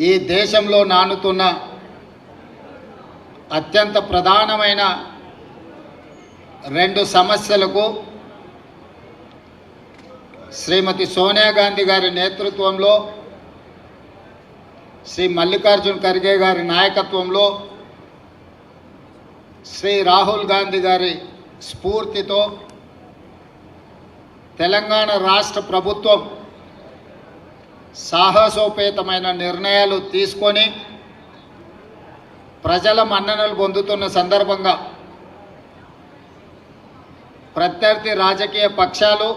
ఈ దేశంలో నానుతున్న అత్యంత ప్రధానమైన రెండు సమస్యలకు శ్రీమతి సోనియా గాంధీ గారి నేతృత్వంలో శ్రీ మల్లికార్జున్ ఖర్గే గారి నాయకత్వంలో శ్రీ రాహుల్ గాంధీ గారి స్ఫూర్తితో తెలంగాణ రాష్ట్ర ప్రభుత్వం సాహసోపేతమైన నిర్ణయాలు తీసుకొని ప్రజల మన్ననలు పొందుతున్న సందర్భంగా ప్రత్యర్థి రాజకీయ పక్షాలు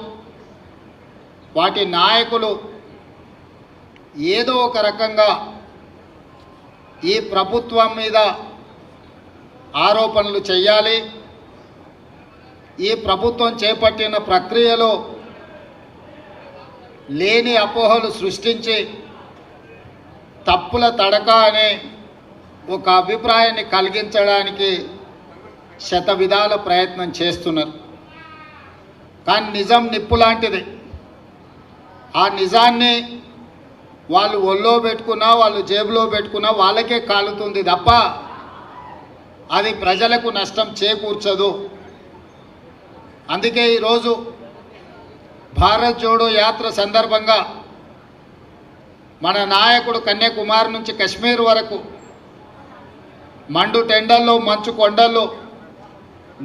వాటి నాయకులు ఏదో ఒక రకంగా ఈ ప్రభుత్వం మీద ఆరోపణలు చేయాలి. ఈ ప్రభుత్వం చేపట్టిన ప్రక్రియలో లేని అపోహలు సృష్టించి తప్పుల తడక అనే ఒక అభిప్రాయాన్ని కలిగించడానికి శత విధాల ప్రయత్నం చేస్తున్నారు. కానీ నిజం నిప్పు లాంటిది. ఆ నిజాన్ని వాళ్ళు ఒళ్ళో పెట్టుకున్నా వాళ్ళు జేబులో పెట్టుకున్నా వాళ్ళకే కాలుతుంది తప్ప అది ప్రజలకు నష్టం చేకూర్చదు. అందుకే ఈరోజు భారత్ జోడో యాత్ర సందర్భంగా మన నాయకుడు కన్యాకుమారి నుంచి కశ్మీర్ వరకు మండు టెండల్లో మంచు కొండల్లో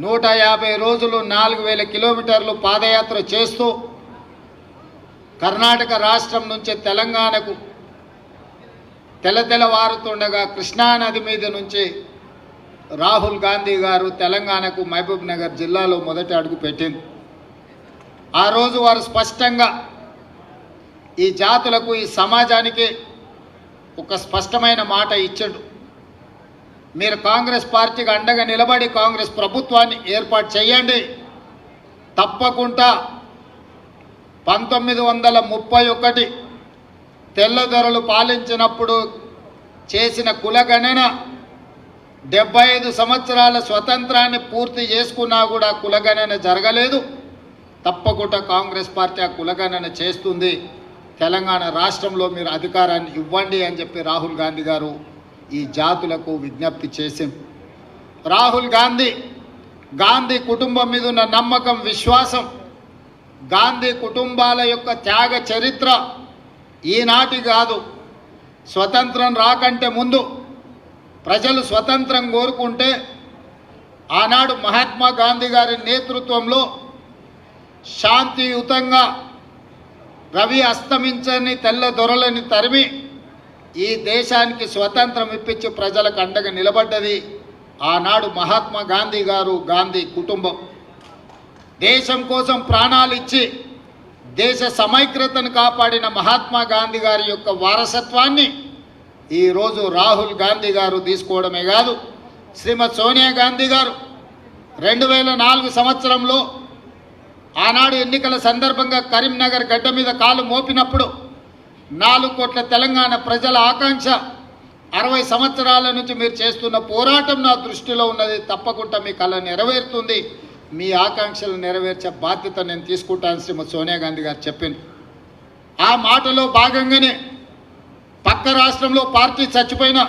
నూట యాభై రోజులు నాలుగు వేల కిలోమీటర్లు పాదయాత్ర చేస్తూ కర్ణాటక రాష్ట్రం నుంచి తెలంగాణకు తెలతెలవారుతుండగా కృష్ణానది మీద నుంచి రాహుల్ గాంధీ గారు తెలంగాణకు మహబూబ్ నగర్ జిల్లాలో మొదటి అడుగు పెట్టింది. ఆ రోజు వారు స్పష్టంగా ఈ జాతులకు ఈ సమాజానికి ఒక స్పష్టమైన మాట ఇచ్చాడు. మీరు కాంగ్రెస్ పార్టీకి అండగా నిలబడి కాంగ్రెస్ ప్రభుత్వాన్ని ఏర్పాటు చేయండి. తప్పకుండా పంతొమ్మిది వందల ముప్పై ఒకటి తెల్లదొరలు పాలించినప్పుడు చేసిన కులగణన డెబ్బై ఐదు సంవత్సరాల స్వతంత్రాన్ని పూర్తి చేసుకున్నా కూడా కులగణన జరగలేదు. తప్పకుండా కాంగ్రెస్ పార్టీ ఆ కులగణన చేస్తుంది. తెలంగాణ రాష్ట్రంలో మీరు అధికారాన్ని ఇవ్వండి అని చెప్పి రాహుల్ గాంధీ గారు ఈ జాతులకు విజ్ఞప్తి చేసింది రాహుల్ గాంధీ గాంధీ కుటుంబం మీద ఉన్న నమ్మకం విశ్వాసం గాంధీ కుటుంబాల యొక్క త్యాగ చరిత్ర ఈనాటి కాదు. స్వతంత్రం రాకంటే ముందు ప్రజలు స్వతంత్రం కోరుకుంటే ఆనాడు మహాత్మా గాంధీ గారి నేతృత్వంలో శాంతియుతంగా రవి అస్తమించని తెల్ల దొరలని తరిమి ఈ దేశానికి స్వతంత్రం ఇప్పించి ప్రజలకు అండగా నిలబడ్డది ఆనాడు మహాత్మా గాంధీ గారు గాంధీ కుటుంబం. దేశం కోసం ప్రాణాలు ఇచ్చి దేశ సమైక్యతను కాపాడిన మహాత్మా గాంధీ గారి యొక్క వారసత్వాన్ని ఈరోజు రాహుల్ గాంధీ గారు తీసుకోవడమే కాదు. శ్రీమతి సోనియా గాంధీ గారు రెండు వేల నాలుగు సంవత్సరంలో ఆనాడు ఎన్నికల సందర్భంగా కరీంనగర్ గడ్డ మీద కాలు మోపినప్పుడు నాలుగు కోట్ల తెలంగాణ ప్రజల ఆకాంక్ష అరవై సంవత్సరాల నుంచి మీరు చేస్తున్న పోరాటం నా దృష్టిలో ఉన్నది. తప్పకుండా మీ కళ నెరవేరుతుంది. మీ ఆకాంక్షలు నెరవేర్చే బాధ్యత నేను తీసుకుంటాను శ్రీమతి సోనియా గాంధీ గారు చెప్పింది. ఆ మాటలో భాగంగానే పక్క రాష్ట్రంలో పార్టీ చచ్చిపోయినా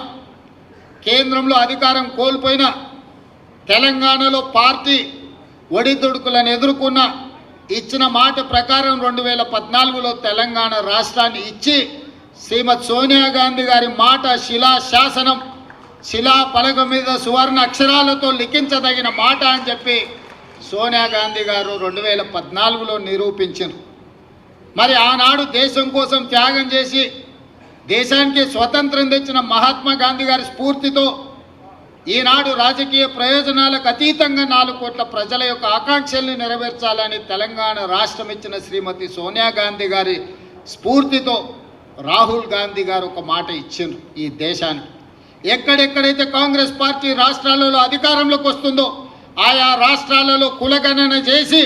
కేంద్రంలో అధికారం కోల్పోయినా తెలంగాణలో పార్టీ ఒడిదుడుకులను ఎదుర్కొన్న ఇచ్చిన మాట ప్రకారం రెండు వేల పద్నాలుగులో తెలంగాణ రాష్ట్రాన్ని ఇచ్చి శ్రీమతి సోనియా గాంధీ గారి మాట శిలా శాసనం శిలా పలక మీద సువర్ణ అక్షరాలతో లిఖించదగిన మాట అని చెప్పి సోనియా గాంధీ గారు రెండు వేల పద్నాలుగులో నిరూపించారు. మరి ఆనాడు దేశం కోసం త్యాగం చేసి దేశానికి స్వతంత్రం తెచ్చిన మహాత్మా గాంధీ గారి స్ఫూర్తితో ఈనాడు రాజకీయ ప్రయోజనాలకు అతీతంగా నాలుగు కోట్ల ప్రజల యొక్క ఆకాంక్షల్ని నెరవేర్చాలని తెలంగాణ రాష్ట్రం ఇచ్చిన శ్రీమతి సోనియా గాంధీ గారి స్ఫూర్తితో రాహుల్ గాంధీ గారు ఒక మాట ఇచ్చారు ఈ దేశానికి. ఎక్కడెక్కడైతే కాంగ్రెస్ పార్టీ రాష్ట్రాలలో అధికారంలోకి వస్తుందో ఆయా రాష్ట్రాలలో కులగణన చేసి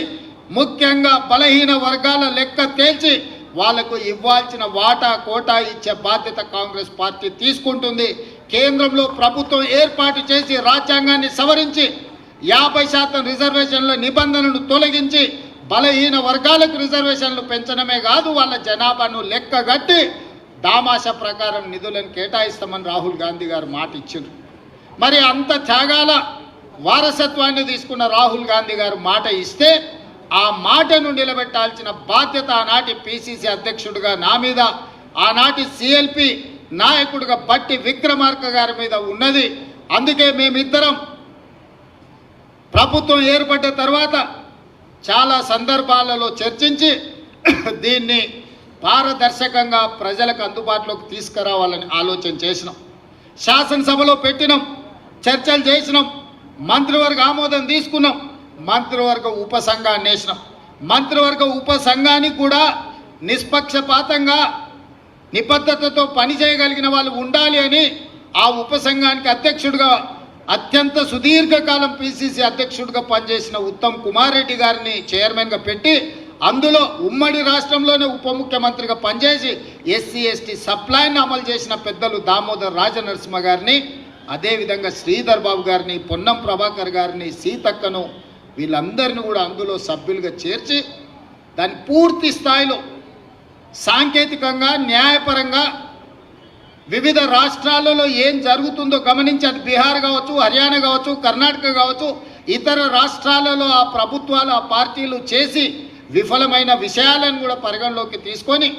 ముఖ్యంగా బలహీన వర్గాల లెక్క తేల్చి వాళ్ళకు ఇవ్వాల్సిన వాటా కోటా ఇచ్చే బాధ్యత కాంగ్రెస్ పార్టీ తీసుకుంటుంది. కేంద్రంలో ప్రభుత్వం ఏర్పాటు చేసి రాజ్యాంగాన్ని సవరించి యాభై శాతం రిజర్వేషన్ల నిబంధనను తొలగించి బలహీన వర్గాలకు రిజర్వేషన్లు పెంచడమే కాదు వాళ్ళ జనాభాను లెక్కగట్టి దామాష ప్రకారం నిధులను కేటాయిస్తామని రాహుల్ గాంధీ గారు మాట ఇచ్చారు మరి అంత త్యాగాల వారసత్వాన్ని తీసుకున్న రాహుల్ గాంధీ గారు మాట ఇస్తే ఆ మాటను నిలబెట్టాల్సిన బాధ్యత ఆనాటి పిసిసి అధ్యక్షుడిగా నా మీద ఆనాటి సిఎల్పి నాయకుడిగా బట్టి విక్రమార్క గారి మీద ఉన్నది. అందుకే మేమిద్దరం ప్రభుత్వం ఏర్పడ్డ తర్వాత చాలా సందర్భాలలో చర్చించి దీన్ని పారదర్శకంగా ప్రజలకు అందుబాటులోకి తీసుకురావాలని ఆలోచన చేసినాం. శాసనసభలో పెట్టినాం చర్చలు చేసినాం మంత్రివర్గ ఆమోదం తీసుకున్నాం మంత్రివర్గ ఉపసంఘాన్ని వేసినాం. మంత్రివర్గ ఉపసంఘానికి కూడా నిష్పక్షపాతంగా నిబద్ధతతో పని చేయగలిగిన వాళ్ళు ఉండాలి అని ఆ ఉపసంఘానికి అధ్యక్షుడిగా అత్యంత సుదీర్ఘకాలం పిసిసి అధ్యక్షుడిగా పనిచేసిన ఉత్తమ్ కుమార్ రెడ్డి గారిని చైర్మన్గా పెట్టి అందులో ఉమ్మడి రాష్ట్రంలోనే ఉప ముఖ్యమంత్రిగా పనిచేసి ఎస్సీ ఎస్టీ సప్లైని అమలు చేసిన పెద్దలు దామోదర్ రాజనరసింహ గారిని అదేవిధంగా శ్రీధర్ బాబు గారిని పొన్నం ప్రభాకర్ గారిని సీతక్కను వీళ్ళందరినీ కూడా అందులో సభ్యులుగా చేర్చి దాన్ని పూర్తి స్థాయిలో సాంకేతికంగా న్యాయపరంగా వివిధ రాష్ట్రాలలో ఏం జరుగుతుందో గమనించి అది బీహార్ కావచ్చు హర్యానా కావచ్చు కర్ణాటక కావచ్చు ఇతర రాష్ట్రాలలో ఆ ప్రభుత్వాలు ఆ పార్టీలు చేసి విఫలమైన విషయాలను కూడా పరిగణలోకి తీసుకొని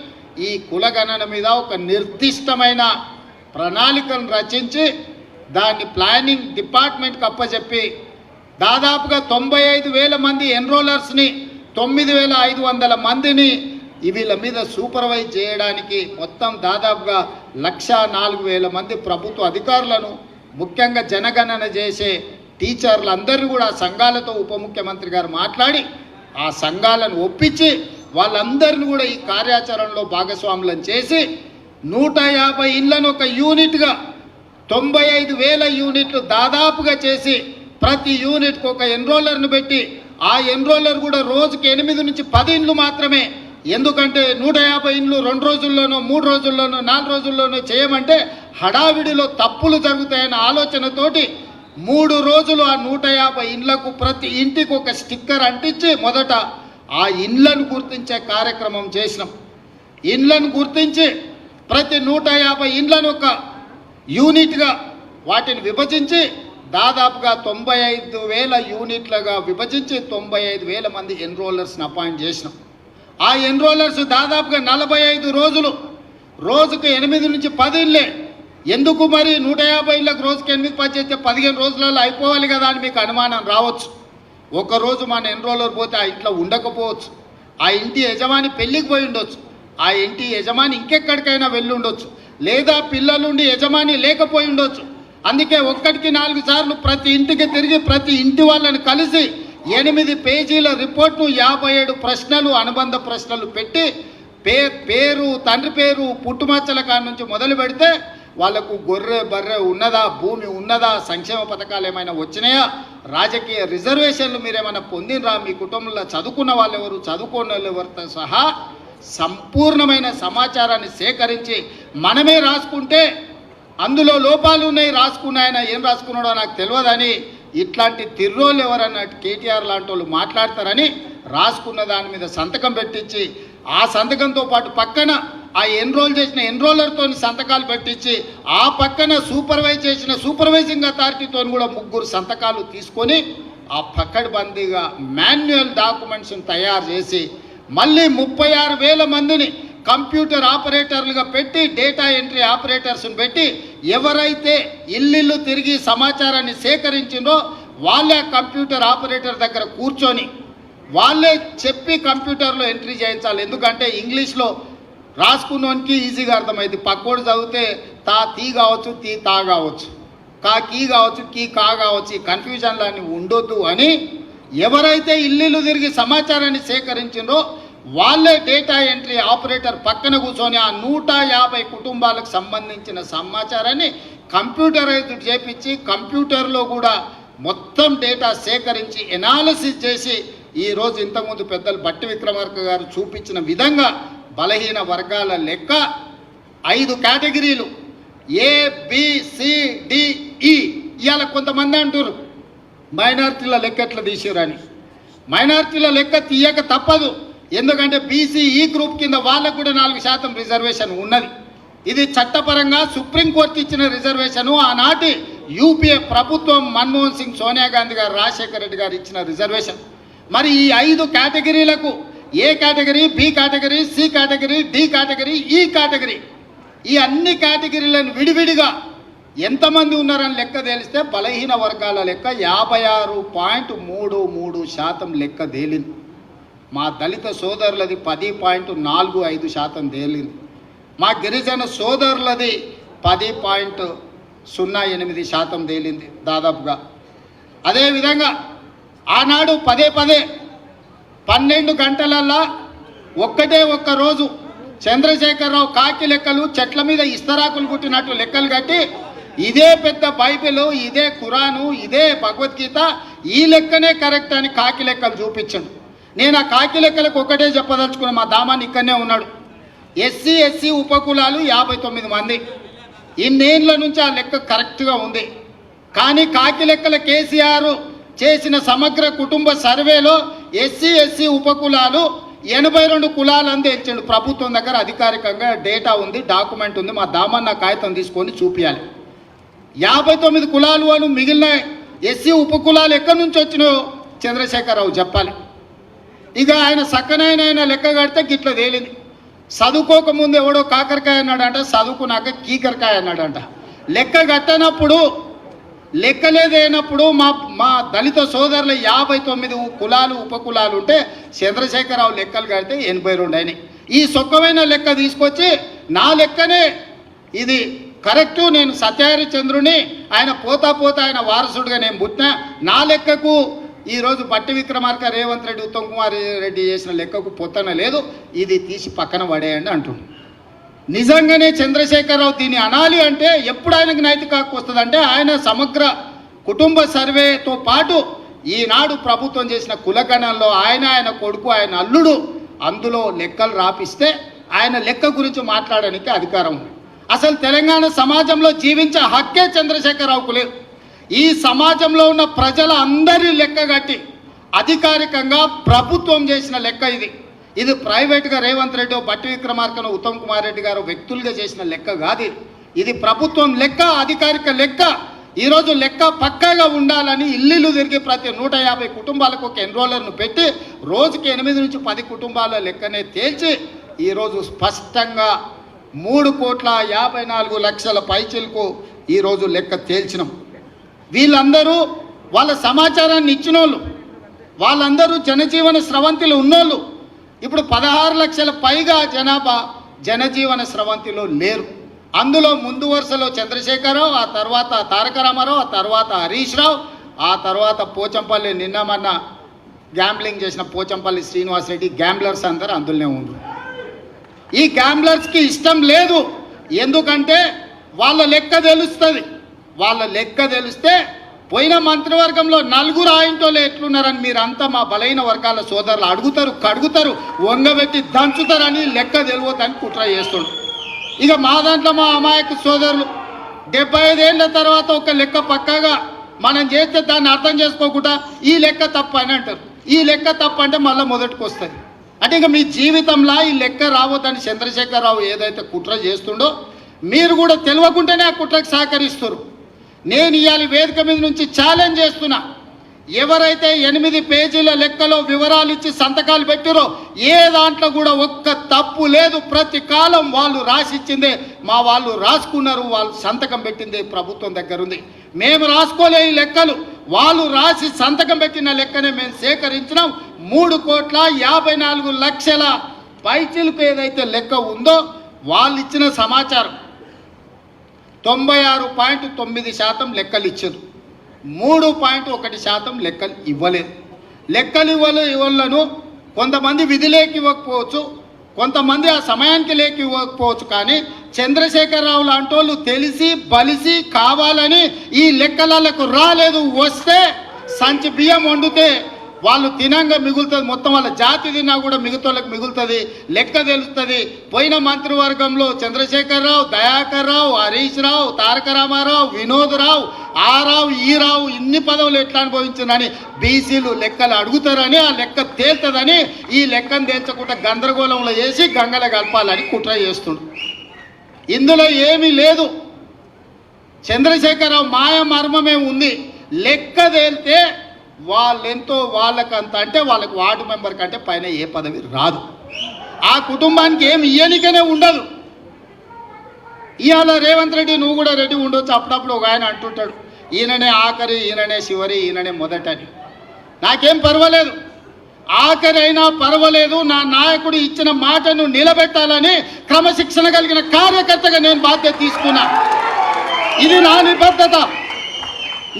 ఈ కులగణన మీద ఒక నిర్దిష్టమైన ప్రణాళికను రచించి దాన్ని ప్లానింగ్ డిపార్ట్మెంట్కి అప్పచెప్పి దాదాపుగా తొంభై ఐదు వేల మంది ఎన్రోలర్స్ని తొమ్మిది వేల ఐదు వందల మందిని వీళ్ళ మీద సూపర్వైజ్ చేయడానికి మొత్తం దాదాపుగా లక్ష నాలుగు వేల మంది ప్రభుత్వ అధికారులను ముఖ్యంగా జనగణన చేసే టీచర్లందరినీ కూడా ఆ సంఘాలతో ఉప ముఖ్యమంత్రి గారు మాట్లాడి ఆ సంఘాలను ఒప్పించి వాళ్ళందరిని కూడా ఈ కార్యాచరణలో భాగస్వాములను చేసి నూట యాభై ఇళ్ళను ఒక యూనిట్గా తొంభై ఐదు వేల యూనిట్లు దాదాపుగా చేసి ప్రతి యూనిట్కి ఒక ఎన్రోలర్ను పెట్టి ఆ ఎన్రోలర్ కూడా రోజుకి ఎనిమిది నుంచి పది ఇండ్లు మాత్రమే ఎందుకంటే నూట యాభై ఇండ్లు రెండు రోజుల్లోనో మూడు రోజుల్లోనో నాలుగు రోజుల్లోనో చేయమంటే హడావిడిలో తప్పులు జరుగుతాయన్న ఆలోచనతోటి మూడు రోజులు ఆ నూట యాభై ఇండ్లకు ప్రతి ఇంటికి ఒక స్టిక్కర్ అంటించి మొదట ఆ ఇండ్లను గుర్తించే కార్యక్రమం చేసినాం. ఇండ్లను గుర్తించి ప్రతి నూట యాభై ఇండ్లను ఒక యూనిట్గా వాటిని విభజించి దాదాపుగా తొంభై ఐదు వేల యూనిట్లుగా విభజించి తొంభై ఐదు వేల మంది ఎన్రోలర్స్ని అపాయింట్ చేసినాం. ఆ ఎన్రోలర్స్ దాదాపుగా నలభై ఐదు రోజులు రోజుకు ఎనిమిది నుంచి పది ఇళ్ళే. ఎందుకు మరి నూట యాభై ఇళ్ళకు రోజుకి ఎనిమిది పది చేస్తే పదిహేను రోజులలో అయిపోవాలి కదా అని మీకు అనుమానం రావచ్చు. ఒక రోజు మన ఎన్రోలర్ పోతే ఆ ఇంట్లో ఉండకపోవచ్చు. ఆ ఇంటి యజమాని పెళ్ళికి పోయి ఉండొచ్చు. ఆ ఇంటి యజమాని ఇంకెక్కడికైనా వెళ్ళి ఉండొచ్చు. లేదా పిల్లలుండి యజమాని లేకపోయి ఉండొచ్చు. అందుకే ఒక్కటికి నాలుగు సార్లు ప్రతి ఇంటికి తిరిగి ప్రతి ఇంటి వాళ్ళని కలిసి ఎనిమిది పేజీల రిపోర్ట్ను యాభై ఏడు ప్రశ్నలు అనుబంధ ప్రశ్నలు పెట్టి పే పేరు తండ్రి పేరు పుట్టుమచ్చల కాడ నుంచి మొదలు పెడితే వాళ్ళకు గొర్రె బర్రె ఉన్నదా భూమి ఉన్నదా సంక్షేమ పథకాలు ఏమైనా వచ్చినాయా? రాజకీయ రిజర్వేషన్లు మీరేమైనా పొందినరా మీ కుటుంబంలో చదువుకున్న వాళ్ళెవరు చదువుకున్న వాళ్ళెవరితో సహా సంపూర్ణమైన సమాచారాన్ని సేకరించి మనమే రాసుకుంటే అందులో లోపాలు ఉన్నాయి రాసుకున్నాయన ఏం రాసుకున్నాడో నాకు తెలియదని ఇట్లాంటి తిర్రోలు ఎవరన్నా కేటీఆర్ లాంటి వాళ్ళు మాట్లాడతారని రాసుకున్న దాని మీద సంతకం పెట్టించి ఆ సంతకంతో పాటు పక్కన ఆ ఎన్రోల్ చేసిన ఎన్రోలర్తో సంతకాలు పెట్టించి ఆ పక్కన సూపర్వైజ్ చేసిన సూపర్వైజింగ్ అథారిటీతో కూడా ముగ్గురు సంతకాలు తీసుకొని ఆ పక్కడబందీగా మాన్యువల్ డాక్యుమెంట్స్ని తయారు చేసి మళ్ళీ ముప్పై ఆరు వేల మందిని కంప్యూటర్ ఆపరేటర్లుగా పెట్టి డేటా ఎంట్రీ ఆపరేటర్స్ని పెట్టి ఎవరైతే ఇల్లిల్లు తిరిగి సమాచారాన్ని సేకరించిందో వాళ్ళే కంప్యూటర్ ఆపరేటర్ దగ్గర కూర్చొని వాళ్ళే చెప్పి కంప్యూటర్లో ఎంట్రీ చేయించాలి. ఎందుకంటే ఇంగ్లీష్లో రాసుకున్నోనికి ఈజీగా అర్థమైంది. పక్కోడు చదివితే తా తీ కావచ్చు తీ తా కావచ్చు. కా కీ కావచ్చు కీ కా కావచ్చు ఈ ఉండొద్దు అని ఎవరైతే ఇల్లు తిరిగి సమాచారాన్ని సేకరించిందో వాళ్ళే డేటా ఎంట్రీ ఆపరేటర్ పక్కన కూర్చొని ఆ నూట యాభై కుటుంబాలకు సంబంధించిన సమాచారాన్ని కంప్యూటరైజ్డ్ చేపించి కంప్యూటర్లో కూడా మొత్తం డేటా సేకరించి ఎనాలిసిస్ చేసి ఈరోజు ఇంతకుముందు పెద్దలు బట్టి విక్రమార్క గారు చూపించిన విధంగా బలహీన వర్గాల లెక్క ఐదు కేటగిరీలు ఏ బిసిడిఈ ఇవాళ కొంతమంది అంటారు మైనార్టీల లెక్క ఎట్లా తీసిరని మైనార్టీల లెక్క తీయక తప్పదు. ఎందుకంటే బీసీ ఈ గ్రూప్ కింద వాళ్ళకు కూడా నాలుగు శాతం రిజర్వేషన్ ఉన్నది. ఇది చట్టపరంగా సుప్రీంకోర్టు ఇచ్చిన రిజర్వేషన్ ఆనాటి యూపీఏ ప్రభుత్వం మన్మోహన్ సింగ్ సోనియా గాంధీ గారు రాజశేఖర రెడ్డి గారు ఇచ్చిన రిజర్వేషన్. మరి ఈ ఐదు కేటగిరీలకు A category B category C category D category E category ఈ అన్ని కేటగిరీలను విడివిడిగా ఎంతమంది ఉన్నారని లెక్క తేలిస్తే బలహీన వర్గాల లెక్క యాభై ఆరు పాయింట్ మూడు మూడు శాతం లెక్క తేలింది. మా దళిత సోదరులది పది పాయింట్ నాలుగు ఐదు శాతం తేలింది. మా గిరిజన సోదరులది పది పాయింట్ సున్నా ఎనిమిది శాతం తేలింది దాదాపుగా. అదేవిధంగా ఆనాడు పదే పదే పన్నెండు గంటలల్లా ఒక్కటే ఒక్క రోజు చంద్రశేఖరరావు కాకి లెక్కలు చెట్ల మీద ఇస్తరాకులు కుట్టినట్టు లెక్కలు కట్టి ఇదే పెద్ద బైబిల్ ఇదే ఖురాను ఇదే భగవద్గీత ఈ లెక్కనే కరెక్ట్ అని కాకి లెక్కలు చూపించండు. నేను ఆ కాకి లెక్కలకు ఒకటే చెప్పదలుచుకున్న మా దామాన్ని ఇక్కడనే ఉన్నాడు. ఎస్సీ ఎస్సీ ఉపకులాలు యాభై తొమ్మిది మంది. ఇన్నేళ్ళ నుంచి ఆ లెక్క కరెక్ట్గా ఉంది. కానీ కాకి లెక్కల కేసీఆర్ చేసిన సమగ్ర కుటుంబ సర్వేలో ఎస్సీ ఎస్సీ ఉపకులాలు ఎనభై రెండు కులాలని ఇచ్చాడు. ప్రభుత్వం దగ్గర అధికారికంగా డేటా ఉంది డాక్యుమెంట్ ఉంది. మా దామన్న కాగితం తీసుకొని చూపించాలి యాభై తొమ్మిది కులాలు అను మిగిలిన ఎస్సీ ఉపకులాలు ఎక్కడి నుంచి వచ్చినాయో చంద్రశేఖరరావు చెప్పాలి. ఇక ఆయన సక్కనైన ఆయన లెక్క కడితే గిట్ల తేలింది. చదువుకోకముందు ఎవడో కాకరకాయ అన్నాడంట చదువుకున్నాక కీకరకాయ అన్నాడంట. లెక్క కట్టనప్పుడు లెక్కలేదైనప్పుడు మా మా దళిత సోదరుల యాభై తొమ్మిది కులాలు ఉపకులాలు ఉంటే చంద్రశేఖరరావు లెక్కలు కడితే ఎనభై రెండు అయినాయి. ఈ సొక్కమైన లెక్క తీసుకొచ్చి నా లెక్కనే ఇది కరెక్టు నేను సత్యహరి చంద్రుని ఆయన పోతా పోతా ఆయన వారసుడిగా నేను పుట్టిన నా లెక్కకు ఈరోజు బట్టి విక్రమార్క రేవంత్ రెడ్డి ఉత్తమ్ కుమార్ రెడ్డి చేసిన లెక్కకు పొత్తన లేదు. ఇది తీసి పక్కన పడేయండి అంటుండు. నిజంగానే చంద్రశేఖరరావు దీన్ని అనాలి అంటే ఎప్పుడు ఆయనకు నైతిక హక్కు వస్తుందంటే ఆయన సమగ్ర కుటుంబ సర్వేతో పాటు ఈనాడు ప్రభుత్వం చేసిన కులగణంలో ఆయన ఆయన కొడుకు ఆయన అల్లుడు అందులో లెక్కలు రాపిస్తే ఆయన లెక్క గురించి మాట్లాడడానికి అధికారం ఉంది. అసలు తెలంగాణ సమాజంలో జీవించే హక్కే చంద్రశేఖరరావుకు లేదు. ఈ సమాజంలో ఉన్న ప్రజల అందరి లెక్క కట్టి అధికారికంగా ప్రభుత్వం చేసిన లెక్క ఇది. ఇది ప్రైవేట్గా రేవంత్ రెడ్డి బట్టి విక్రమార్కను ఉత్తమ్ కుమార్ రెడ్డి గారు వ్యక్తులుగా చేసిన లెక్క కాదు ఇది. ఇది ప్రభుత్వం లెక్క అధికారిక లెక్క. ఈరోజు లెక్క పక్కాగా ఉండాలని ఇల్లు తిరిగి ప్రతి నూట యాభై కుటుంబాలకు ఒక ఎన్రోలర్ను పెట్టి రోజుకి ఎనిమిది నుంచి పది కుటుంబాల లెక్కనే తేల్చి ఈరోజు స్పష్టంగా మూడు కోట్ల యాభై నాలుగు లక్షల పైచిలకు ఈరోజు లెక్క తేల్చినాం. వీళ్ళందరూ వాళ్ళ సమాచారాన్ని ఇచ్చిన వాళ్ళు వాళ్ళందరూ జనజీవన స్రవంతిలో ఉన్నోళ్ళు. ఇప్పుడు పదహారు లక్షల పైగా జనాభా జనజీవన స్రవంతిలో లేరు. అందులో ముందు వరుసలో చంద్రశేఖరరావు ఆ తర్వాత తారక రామారావు ఆ తర్వాత హరీష్ రావు ఆ తర్వాత పోచంపల్లి నిన్న మొన్న గ్యాంబ్లింగ్ చేసిన పోచంపల్లి శ్రీనివాస్ రెడ్డి గ్యాంబ్లర్స్ అందరూ అందులోనే ఉన్నారు ఈ గ్యాంబ్లర్స్కి ఇష్టం లేదు. ఎందుకంటే వాళ్ళ లెక్క తెలుస్తుంది. వాళ్ళ లెక్క తెలిస్తే పోయిన మంత్రివర్గంలో నలుగురు ఆయింటోళ్ళు ఎట్లున్నారని మీరంతా మా బలైన వర్గాల సోదరులు అడుగుతారు కడుగుతారు వంగబెట్టి దంచుతారని లెక్క తెలియదని కుట్ర చేస్తుండ్రు. ఇక మా దాంట్లో మా అమాయక సోదరులు డెబ్బై ఐదేళ్ళ తర్వాత ఒక లెక్క పక్కాగా మనం చేస్తే దాన్ని అర్థం చేసుకోకుండా ఈ లెక్క తప్పు అని అంటారు. ఈ లెక్క తప్పు అంటే మళ్ళీ మొదటికి వస్తుంది అంటే ఇక మీ జీవితంలో ఈ లెక్క రావద్దని చంద్రశేఖరరావు ఏదైతే కుట్ర చేస్తుండో మీరు కూడా తెలియకుండానే ఆ కుట్రకు సహకరిస్తారు నేను ఇవాళ వేదిక మీద నుంచి ఛాలెంజ్ చేస్తున్నా. ఎవరైతే ఎనిమిది పేజీల లెక్కలో వివరాలు ఇచ్చి సంతకాలు పెట్టారో ఏ దాంట్లో కూడా ఒక్క తప్పు లేదు. ప్రతి కాలం వాళ్ళు రాసిచ్చిందే మా వాళ్ళు రాసుకున్నారు వాళ్ళు సంతకం పెట్టింది ప్రభుత్వం దగ్గర ఉంది మేము రాసుకోలే ఈ లెక్కలు. వాళ్ళు రాసి సంతకం పెట్టిన లెక్కనే మేము సేకరించినాం. మూడు కోట్ల యాభై నాలుగు లక్షల పైచిలకు ఏదైతే లెక్క ఉందో వాళ్ళు ఇచ్చిన సమాచారం. తొంభై ఆరు పాయింట్ తొమ్మిది శాతం లెక్కలు ఇచ్చారు. మూడు పాయింట్ ఒకటి శాతం లెక్కలు ఇవ్వలేదు. లెక్కలు ఇవ్వలు ఇవ్వలను. కొంతమంది విధిలేకి ఇవ్వకపోవచ్చు. కొంతమంది ఆ సమయానికి లేక ఇవ్వకపోవచ్చు. కానీ చంద్రశేఖరరావు లాంటి వాళ్ళు తెలిసి బలిసి కావాలని ఈ లెక్కలకు రాలేదు. వస్తే సంచి బియ్యం వండితే వాళ్ళు తినంగా మిగులుతుంది. మొత్తం వాళ్ళ జాతి తిన్నా కూడా మిగతాళ్ళకి మిగులుతుంది. లెక్క తెలుస్తుంది. పోయిన మంత్రివర్గంలో చంద్రశేఖరరావు దయాకర్ రావు హరీష్ రావు తారక రామారావు వినోద్ రావు ఆ రావు ఈ రావు ఇన్ని పదవులు ఎట్లా అనుభవించిందని బీసీలు లెక్కలు అడుగుతారని ఆ లెక్క తేలుతుందని ఈ లెక్కను తేల్చకుండా గందరగోళంలో వేసి గంగల కలపాలని కుట్ర చేస్తుండు. ఇందులో ఏమీ లేదు. చంద్రశేఖరరావు మాయ మర్మమే ఉంది. లెక్క తేలితే వాళ్ళెంతో వాళ్ళకంత అంటే వాళ్ళకి వార్డు మెంబర్ కంటే పైన ఏ పదవి రాదు. ఆ కుటుంబానికి ఏమి ఇయ్యనికనే ఉండదు. ఇవాళ రేవంత్ రెడ్డి నువ్వు కూడా రెడ్డి ఉండొచ్చు. అప్పుడప్పుడు ఒక ఆయన అంటుంటాడు ఈయననే ఆఖరి ఈయననే చివరి ఈయననే మొదటని నాకేం పర్వాలేదు. ఆఖరి అయినా పర్వాలేదు. నా నాయకుడు ఇచ్చిన మాటను నిలబెట్టాలని క్రమశిక్షణ కలిగిన కార్యకర్తగా నేను బాధ్యత తీసుకున్నా. ఇది నా నిబద్ధత.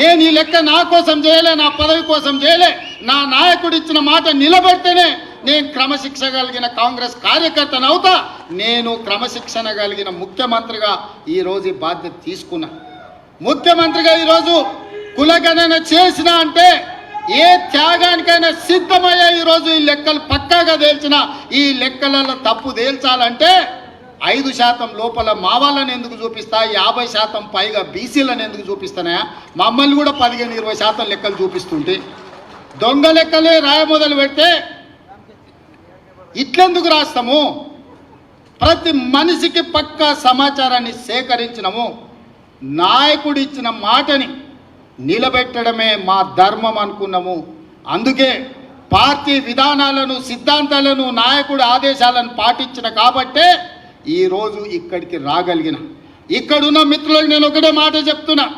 నేను ఈ లెక్క నా కోసం చేయలే నా పదవి కోసం చేయలే. నా నాయకుడు ఇచ్చిన మాట నిలబెడితేనే నేను క్రమశిక్ష కలిగిన కాంగ్రెస్ కార్యకర్తను అవుతా. నేను క్రమశిక్షణ కలిగిన ముఖ్యమంత్రిగా ఈరోజు ఈ బాధ్యత తీసుకున్నా. ముఖ్యమంత్రిగా ఈరోజు కులగణన చేసిన అంటే ఏ త్యాగానికైనా సిద్ధమయ్యే ఈరోజు ఈ లెక్కలు పక్కాగా తేల్చిన ఈ లెక్కలలో తప్పు తేల్చాలంటే ఐదు శాతం లోపల మా వాళ్ళని ఎందుకు చూపిస్తా? యాభై శాతం పైగా బీసీలను ఎందుకు చూపిస్తానా మమ్మల్ని కూడా పదిహేను ఇరవై శాతం లెక్కలు చూపిస్తుంటే. దొంగ లెక్కలే రాయ మొదలు పెడితే ఇట్లెందుకు రాస్తాము? ప్రతి మనిషికి పక్కా సమాచారాన్ని సేకరించినము. నాయకుడు ఇచ్చిన మాటని నిలబెట్టడమే మా ధర్మం అనుకున్నాము. అందుకే పార్టీ విధానాలను సిద్ధాంతాలను నాయకుడి ఆదేశాలను పాటించిన కాబట్టే ఈరోజు ఇక్కడికి రాగలిగిన. ఇక్కడున్న మిత్రులకు నేను ఒకటే మాట చెప్తున్నా.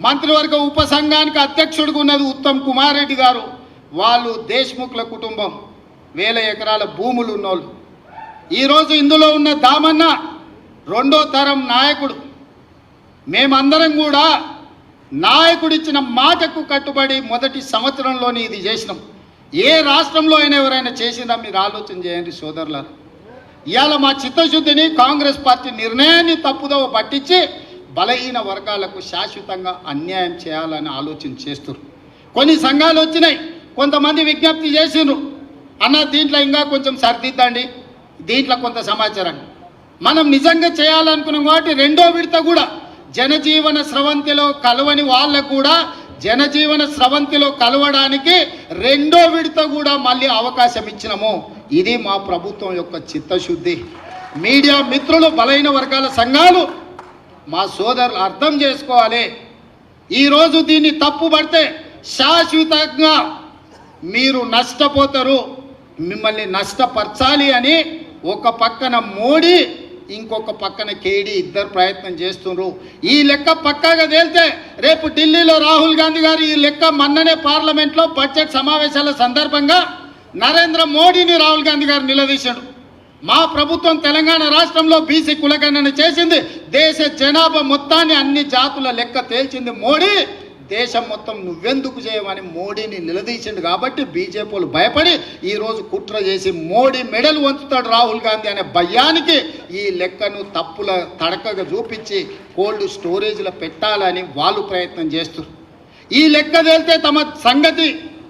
మంత్రివర్గ ఉపసంఘానికి అధ్యక్షుడిగా ఉన్నది ఉత్తమ్ కుమార్ రెడ్డి గారు. వాళ్ళు దేశ్ముఖ్ల కుటుంబం. వేల ఎకరాల భూములు ఉన్నోళ్ళు. ఈరోజు ఇందులో ఉన్న దామన్న రెండో తరం నాయకుడు. మేమందరం కూడా నాయకుడిచ్చిన మాటకు కట్టుబడి మొదటి సంవత్సరంలోనే ఇది చేసినాం. ఏ రాష్ట్రంలో అయినా ఎవరైనా చేసిందా? మీరు ఆలోచన చేయండి సోదరులారు. ఇవాళ మా చిత్తశుద్ధిని కాంగ్రెస్ పార్టీ నిర్ణయాన్ని తప్పుదోవ పట్టించి బలహీన వర్గాలకు శాశ్వతంగా అన్యాయం చేయాలని ఆలోచన చేస్తున్నారు కొన్ని సంఘాలు వచ్చినాయి కొంతమంది విజ్ఞప్తి చేసిండ్రు అన్న దీంట్లో ఇంకా కొంచెం సరిదిద్దండి. దీంట్లో కొంత సమాచారం. మనం నిజంగా చేయాలనుకున్నాం కాబట్టి రెండో విడత కూడా జనజీవన స్రవంతిలో కలవని వాళ్ళకు కూడా జనజీవన స్రవంతిలో కలవడానికి రెండో విడత కూడా మళ్ళీ అవకాశం ఇచ్చినాము. ఇది మా ప్రభుత్వం యొక్క చిత్తశుద్ధి. మీడియా మిత్రులు బలైన వర్గాల సంఘాలు మా సోదరులు అర్థం చేసుకోవాలి. ఈరోజు దీన్ని తప్పుపడితే శాశ్వతంగా మీరు నష్టపోతారు. మిమ్మల్ని నష్టపరచాలి అని ఒక పక్కన మోడీ ఇంకొక పక్కన కేడీ ఇద్దరు ప్రయత్నం చేస్తున్నారు ఈ లెక్క పక్కాగా తేలితే రేపు ఢిల్లీలో రాహుల్ గాంధీ గారు ఈ లెక్క మొన్ననే పార్లమెంట్లో బడ్జెట్ సమావేశాల సందర్భంగా నరేంద్ర మోడీని రాహుల్ గాంధీ గారు నిలదీశాడు. మా ప్రభుత్వం తెలంగాణ రాష్ట్రంలో బీసీ కులగణన చేసింది. దేశ జనాభా మొత్తాన్ని అన్ని జాతుల లెక్క తేల్చింది మోడీ. దేశం మొత్తం నువ్వెందుకు చేయమని మోడీని నిలదీసిండు కాబట్టి బీజేపీలు భయపడి ఈరోజు కుట్ర చేసి మోడీ మెడలు వంచుతాడు రాహుల్ గాంధీ అనే భయానికి ఈ లెక్కను తప్పుల తడకగా చూపించి కోల్డ్ స్టోరేజ్లో పెట్టాలని వాళ్ళు ప్రయత్నం చేస్తారు ఈ లెక్క తేలితే తమ సంగతి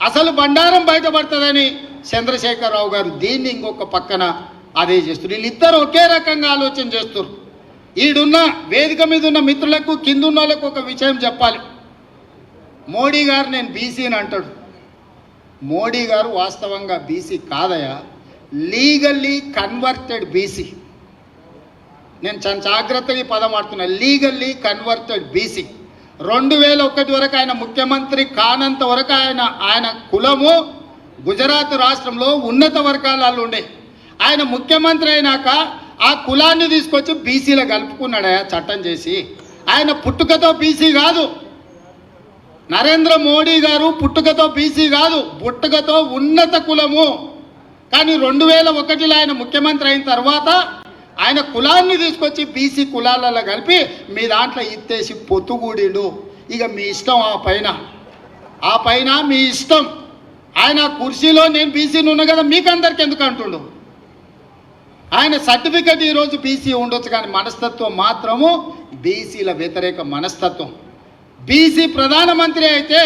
అసలు బండారం బయటపడుతుందని చంద్రశేఖరరావు గారు దీన్ని ఇంకొక పక్కన అదే చేస్తారు వీళ్ళిద్దరు ఒకే రకంగా ఆలోచన చేస్తారు ఈడున్న వేదిక మీద ఉన్న మిత్రులకు కింద ఉన్న వాళ్ళకు ఒక విషయం చెప్పాలి. మోడీ గారు నేను బీసీని అంటాడు. మోడీ గారు వాస్తవంగా బీసీ కాదయా లీగల్లీ కన్వర్టెడ్ బీసీ. నేను చాలా జాగ్రత్తగా ఈ పదం ఆడుతున్నా లీగల్లీ కన్వర్టెడ్ బీసీ. రెండు వేల ఒకటి వరకు ఆయన ముఖ్యమంత్రి కానంత వరకు ఆయన ఆయన కులము గుజరాత్ రాష్ట్రంలో ఉన్నత వర్గాలలో ఉండే. ఆయన ముఖ్యమంత్రి అయినాక ఆ కులాన్ని తీసుకొచ్చి బీసీలో కలుపుకున్నాడయా చట్టం చేసి. ఆయన పుట్టుకతో బీసీ కాదు. నరేంద్ర మోడీ గారు పుట్టుకతో బీసీ కాదు పుట్టుకతో ఉన్నత కులము. కానీ రెండు వేల ఒకటిలో ఆయన ముఖ్యమంత్రి అయిన తర్వాత ఆయన కులాన్ని తీసుకొచ్చి బీసీ కులాలలో కలిపి మీ దాంట్లో ఇత్తేసి పొత్తుగూడిండు. ఇక మీ ఇష్టం ఆ పైన. ఆ పైన మీ ఇష్టం. ఆయన కుర్చీలో నేను బీసీని ఉన్నా కదా మీకు అందరికి ఎందుకు అంటుండు? ఆయన సర్టిఫికెట్ ఈరోజు బీసీ ఉండొచ్చు కానీ మనస్తత్వం మాత్రము బీసీల వ్యతిరేక మనస్తత్వం. బీసీ ప్రధానమంత్రి అయితే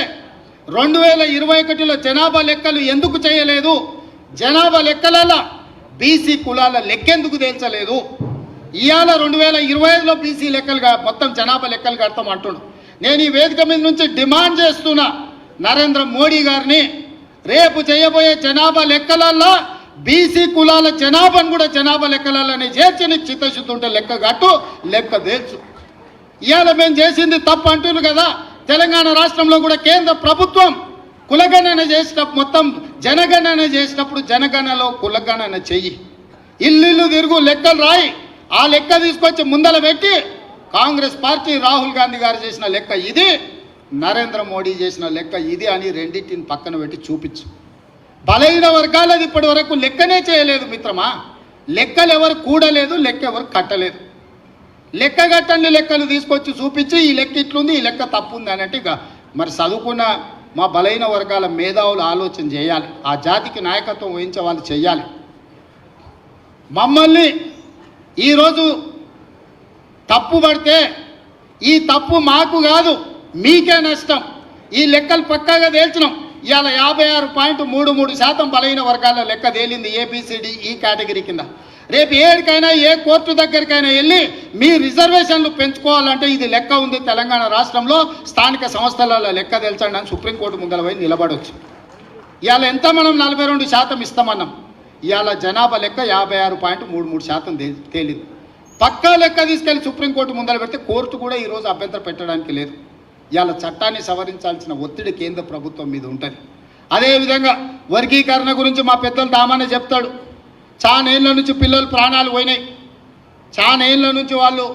రెండు వేల ఇరవై ఒకటిలో జనాభా లెక్కలు ఎందుకు చేయలేదు? జనాభా లెక్కలలో బీసీ కులాల లెక్కెందుకు తేల్చలేదు? ఇవాళ రెండు వేల ఇరవై ఐదులో బీసీ లెక్కలుగా మొత్తం జనాభా లెక్కలు కడతాం అంటుండు నేను ఈ వేదిక మీద నుంచి డిమాండ్ చేస్తున్నా నరేంద్ర మోడీ గారిని రేపు చేయబోయే జనాభా లెక్కలల్లో బీసీ కులాల జనాభాను కూడా జనాభా లెక్కలని చేర్చని చిత్తశుద్ధి ఉంటే లెక్క కట్టు లెక్క తేల్చు ఇవాళ మేము చేసింది తప్పు అంటున్నారు కదా. తెలంగాణ రాష్ట్రంలో కూడా కేంద్ర ప్రభుత్వం కులగణన చేసినప్పుడు మొత్తం జనగణన చేసినప్పుడు జనగణనలో కులగణన చెయ్యి. ఇల్లు తిరుగు లెక్కలు రాయి. ఆ లెక్క తీసుకొచ్చి ముందల పెట్టి కాంగ్రెస్ పార్టీ రాహుల్ గాంధీ గారు చేసిన లెక్క ఇది. నరేంద్ర మోడీ చేసిన లెక్క ఇది అని రెండింటిని పక్కన పెట్టి చూపించు. బలహీన వర్గాలది ఇప్పటి వరకు లెక్కనే చేయలేదు మిత్రమా? లెక్కలు ఎవరు కూడలేదు లెక్క ఎవరు కట్టలేదు. లెక్క కట్టండి లెక్కలు తీసుకొచ్చి చూపించి ఈ లెక్క ఇట్లుంది ఈ లెక్క తప్పు ఉంది అన్నట్టు ఇక మరి చదువుకున్న మా బలహీన వర్గాల మేధావులు ఆలోచన చేయాలి. ఆ జాతికి నాయకత్వం వహించే వాళ్ళు చేయాలి. మమ్మల్ని ఈరోజు తప్పు పడితే ఈ తప్పు మాకు కాదు. మీకే నష్టం. ఈ లెక్కలు పక్కాగా తేల్చినాం. ఇవాళ యాభై ఆరు పాయింట్ మూడు మూడు శాతం బలహీన వర్గాల లెక్క తేలింది ఏబిసిడి ఈ కేటగిరీ కింద. రేపు ఏడికైనా ఏ కోర్టు దగ్గరికైనా వెళ్ళి మీ రిజర్వేషన్లు పెంచుకోవాలంటే ఇది లెక్క ఉంది తెలంగాణ రాష్ట్రంలో. స్థానిక సంస్థలలో లెక్క తెల్చండి అని సుప్రీంకోర్టు ముందర పోయి నిలబడవచ్చు ఇవాళ ఎంత మనం నలభై రెండు శాతం ఇస్తామన్నాం. ఇవాళ జనాభా లెక్క యాభై ఆరు పాయింట్ మూడు మూడు శాతం తేలింది. పక్కా లెక్క తీసుకెళ్ళి సుప్రీంకోర్టు ముందర పెడితే కోర్టు కూడా ఈరోజు అభ్యంతరం పెట్టడానికి లేదు. ఇవాళ చట్టాన్ని సవరించాల్సిన ఒత్తిడి కేంద్ర ప్రభుత్వం మీద ఉంటుంది. అదేవిధంగా వర్గీకరణ గురించి మా పెద్దలు దామానే చెప్తాడు. చానేళ్ళ నుంచి పిల్లలు ప్రాణాలు పోయినాయి. చానేళ్ళ నుంచి వాళ్ళు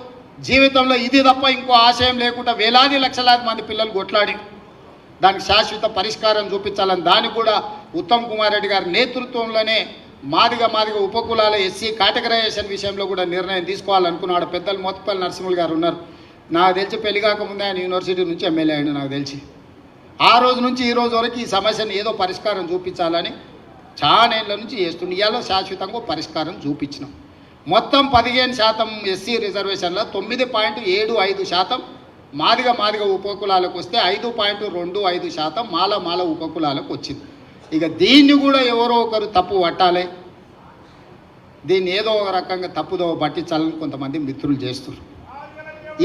జీవితంలో ఇది తప్ప ఇంకో ఆశయం లేకుండా వేలాది లక్షలాది మంది పిల్లలు కొట్లాడి దానికి శాశ్వత పరిష్కారం చూపించాలని దానికి కూడా ఉత్తమ్ కుమార్ రెడ్డి గారి నేతృత్వంలోనే మాదిగ మాదిగ ఉపకులాల ఎస్సీ కేటగరైజేషన్ విషయంలో కూడా నిర్ణయం తీసుకోవాలనుకున్నాడు. పెద్దలు మోత్పల్లి నరసింహులు గారు ఉన్నారు. నాకు తెలిసి పెళ్ళి కాకముందే ఆయన యూనివర్సిటీ నుంచి ఎమ్మెల్యే అయ్యాడు నాకు తెలిసి. ఆ రోజు నుంచి ఈ రోజు వరకు ఈ సమస్యను ఏదో పరిష్కారం చూపించాలని చాలా ఏళ్ళ నుంచి చేస్తుండే. ఇవాళ శాశ్వతంగా పరిష్కారం చూపించినాం. మొత్తం పదిహేను శాతం ఎస్సీ రిజర్వేషన్లో తొమ్మిది పాయింట్ ఏడు ఐదు శాతం మాదిగ మాదిగ ఉపకులాలకు వస్తే ఐదు పాయింట్ రెండు ఐదు శాతం మాల మాల ఉపకులాలకు వచ్చింది. ఇక దీన్ని కూడా ఎవరో ఒకరు తప్పు పట్టాలి. దీన్ని ఏదో ఒక రకంగా తప్పుదో పట్టించాలని కొంతమంది మిత్రులు చేస్తున్నారు.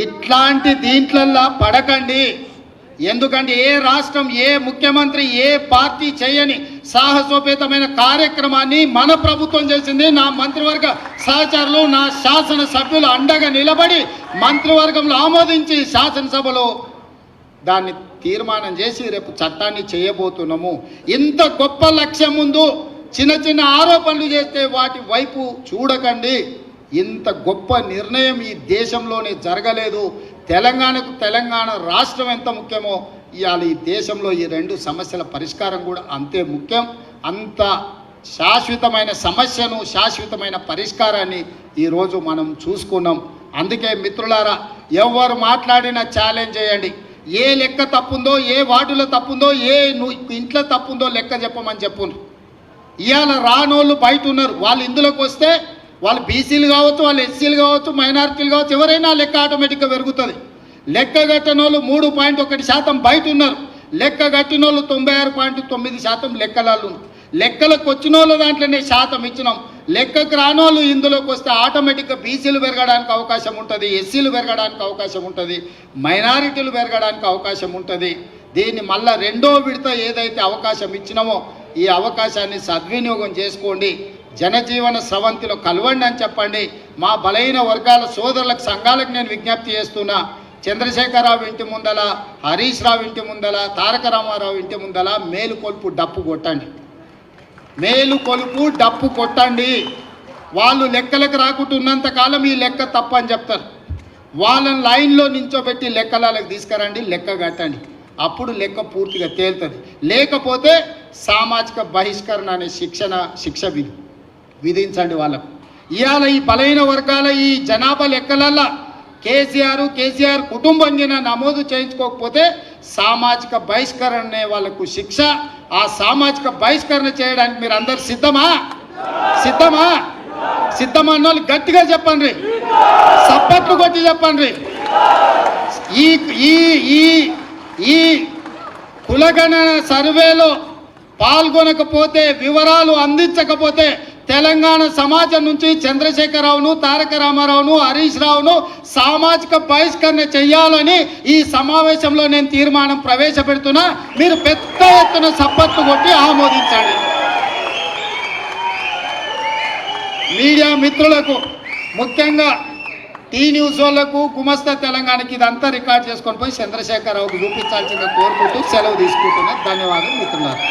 ఇట్లాంటి దీంట్లల్లా పడకండి. ఎందుకంటే ఏ రాష్ట్రం ఏ ముఖ్యమంత్రి ఏ పార్టీ చేయని సాహసోపేతమైన కార్యక్రమాన్ని మన ప్రభుత్వం చేసింది. నా మంత్రివర్గ సహచరులు నా శాసన సభ్యులు అండగా నిలబడి మంత్రివర్గంలో ఆమోదించి శాసనసభలో దాన్ని తీర్మానం చేసి రేపు చట్టాన్ని చేయబోతున్నాము. ఇంత గొప్ప లక్ష్యం ముందు చిన్న చిన్న ఆరోపణలు చేస్తే వాటి వైపు చూడకండి. ఇంత గొప్ప నిర్ణయం ఈ దేశంలోనే జరగలేదు. తెలంగాణకు తెలంగాణ రాష్ట్రం ఎంత ముఖ్యమో ఇవాళ ఈ దేశంలో ఈ రెండు సమస్యల పరిష్కారం కూడా అంతే ముఖ్యం. అంత శాశ్వతమైన సమస్యను శాశ్వతమైన పరిష్కారాన్ని ఈరోజు మనం చూసుకున్నాం. అందుకే మిత్రులారా ఎవరు మాట్లాడినా ఛాలెంజ్ చేయండి. ఏ లెక్క తప్పుందో ఏ వార్డులో తప్పుందో ఏ ఇంట్లో తప్పుందో లెక్క చెప్పమని చెప్పును ఇవాళ రానోళ్ళు బయట ఉన్నారు. వాళ్ళు ఇందులోకి వస్తే వాళ్ళు బీసీలు కావచ్చు వాళ్ళు ఎస్సీలు కావచ్చు మైనారిటీలు కావచ్చు ఎవరైనా లెక్క ఆటోమేటిక్గా పెరుగుతుంది. లెక్క కట్టిన వాళ్ళు మూడు పాయింట్ ఒకటి శాతం బయట ఉన్నారు. లెక్క కట్టిన వాళ్ళు తొంభై ఆరు పాయింట్ తొమ్మిది శాతం లెక్కలాళ్ళు లెక్కలకు వచ్చిన వాళ్ళ దాంట్లోనే శాతం ఇచ్చినాం. లెక్కకు రానోళ్ళు ఇందులోకి వస్తే ఆటోమేటిక్గా బీసీలు పెరగడానికి అవకాశం ఉంటుంది ఎస్సీలు పెరగడానికి అవకాశం ఉంటుంది మైనారిటీలు పెరగడానికి అవకాశం ఉంటుంది. దీన్ని మళ్ళీ రెండో విడత ఏదైతే అవకాశం ఇచ్చినామో ఈ అవకాశాన్ని సద్వినియోగం చేసుకోండి. జనజీవన స్రవంతిలో కలవండి అని చెప్పండి. మా బలహీన వర్గాల సోదరులకు సంఘాలకు నేను విజ్ఞప్తి చేస్తున్నా. చంద్రశేఖరరావు ఇంటి ముందల హరీష్ రావు ఇంటి ముందల తారక రామారావు ఇంటి ముందల మేలు కొలుపు డప్పు కొట్టండి. మేలు కొలుపు డప్పు కొట్టండి. వాళ్ళు లెక్కలకు రాకుండా కాలం ఈ లెక్క తప్పని అని చెప్తారు. వాళ్ళని లైన్లో నించోబెట్టి లెక్కలకు తీసుకురండి లెక్క కట్టండి. అప్పుడు లెక్క పూర్తిగా తేలుతుంది. లేకపోతే సామాజిక బహిష్కరణ అనే శిక్షణ శిక్ష విధి విధించండి వాళ్ళకు. ఇవాళ ఈ బలహీన వర్గాల ఈ జనాభా లెక్కలల్లా కేసీఆర్ కేసీఆర్ కుటుంబం జన నమోదు చేయించుకోకపోతే సామాజిక బహిష్కరణ అనే వాళ్ళకు శిక్ష. ఆ సామాజిక బహిష్కరణ చేయడానికి మీరు అందరు సిద్ధమా? సిద్ధమా? సిద్ధమా అన్న వాళ్ళు గట్టిగా చెప్పండి. సప్పట్లు కొట్టి చెప్పండి. ఈ ఈ ఈ ఈ కులగణన సర్వేలో పాల్గొనకపోతే వివరాలు అందించకపోతే తెలంగాణ సమాజం నుంచి చంద్రశేఖరరావును తారక రామారావును హరీష్ రావును సామాజిక బహిష్కరణ చేయాలని ఈ సమావేశంలో నేను తీర్మానం ప్రవేశపెడుతున్నా. మీరు పెద్ద ఎత్తున సప్పట్లు కొట్టి ఆమోదించండి. మీడియా మిత్రులకు ముఖ్యంగా టీ న్యూస్ వాళ్ళకు గుమస్తా తెలంగాణకి ఇదంతా రికార్డ్ చేసుకొని పోయి చంద్రశేఖరరావుకు చూపించాల్సిందిగా కోరుకుంటూ సెలవు తీసుకుంటున్నా. ధన్యవాదాలు మిత్రులారు.